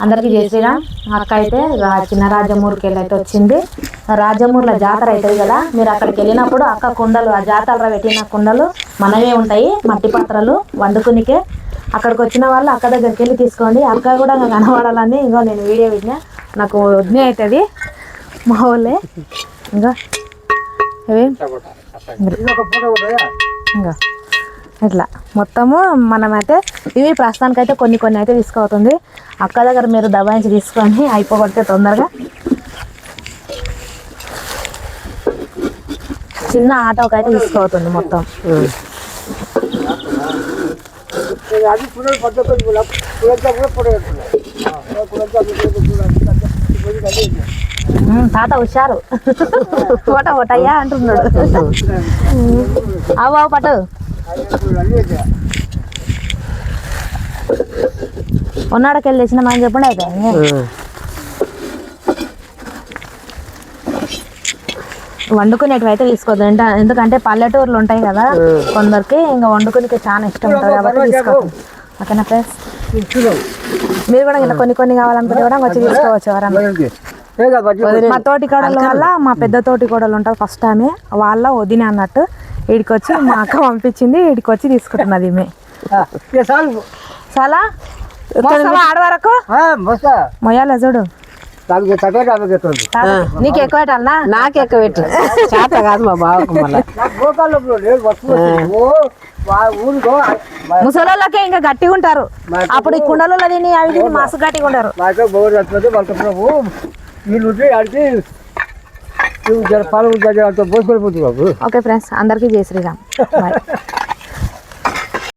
అందరికీ చేసిరా? అక్క అయితే చిన్న రాజమూరికి వెళ్ళి అయితే వచ్చింది. రాజమూర్ల జాతర అవుతుంది కదా మీరు అక్కడికి వెళ్ళినప్పుడు అక్క కుండలు ఆ జాతరలో పెట్టిన కుండలు మనవే ఉంటాయి మట్టి పాత్రలు వండుకునికే. అక్కడికి వచ్చిన వాళ్ళు అక్క దగ్గరికి వెళ్ళి తీసుకోండి. అక్క కూడా ఇంకా కనబడాలని ఇంకో నేను వీడియో పెట్టినా. నాకు వద్నే అవుతుంది. మా వాళ్ళే. ఇంకా. ఇంకా. ఇట్లా మొత్తము మనమైతే ఇవి ప్రస్తుతానికైతే కొన్ని కొన్ని అయితే తీసుకోవుతుంది. అక్క దగ్గర మీరు దబాయించి తీసుకొని అయిపోగొడితే తొందరగా. చిన్న ఆటోకి అయితే తీసుకోవుతుంది మొత్తం. తాత హుషారు. ఓట ఓటయ్యా అంటున్నాడు. అవు పట్టు. ఉన్నాడకి వెళ్ళి తెచ్చిన మనం చెప్పండి అయిపోయింది వండుకునేటివి అయితే తీసుకోవద్దు. ఎందుకంటే పల్లెటూర్లు ఉంటాయి కదా కొందరికి ఇంకా వండుకునికి చాలా ఇష్టం ఉంటుంది కాబట్టి తీసుకోవద్దు ఓకేనా ఫ్రెండ్స్? మీరు కూడా ఇంకా కొన్ని కొన్ని కావాలనుకుంటే కూడా వచ్చి తీసుకోవచ్చు ఎవరన్నా. మా తోటి కోడల వల్ల మా పెద్ద తోటి కోడలు ఉంటారు ఫస్ట్ ఆమె. వాళ్ళ వదిన అన్నట్టు. వచ్చి మా అక్క పంపించింది ఈడికి వచ్చి తీసుకుంటున్నది ఈమె. చాలు. ఆడ వరకు మొయ్యాల చూడు. నాకు ఎక్కువ పెట్టాలనా? నాకు ఎక్కువ పెట్టు. చేత కాదు మా బావకు ముసలోళ్ళకే ఇంకా గట్టిగా ఉంటారు. అప్పుడు ఈ కుండలలో తిని అవి తిని మస్తు గట్టిగా ఉంటారు ఓకే ఫ్రెండ్స్ అందరికీ జై శ్రీరామ్. బాయ్.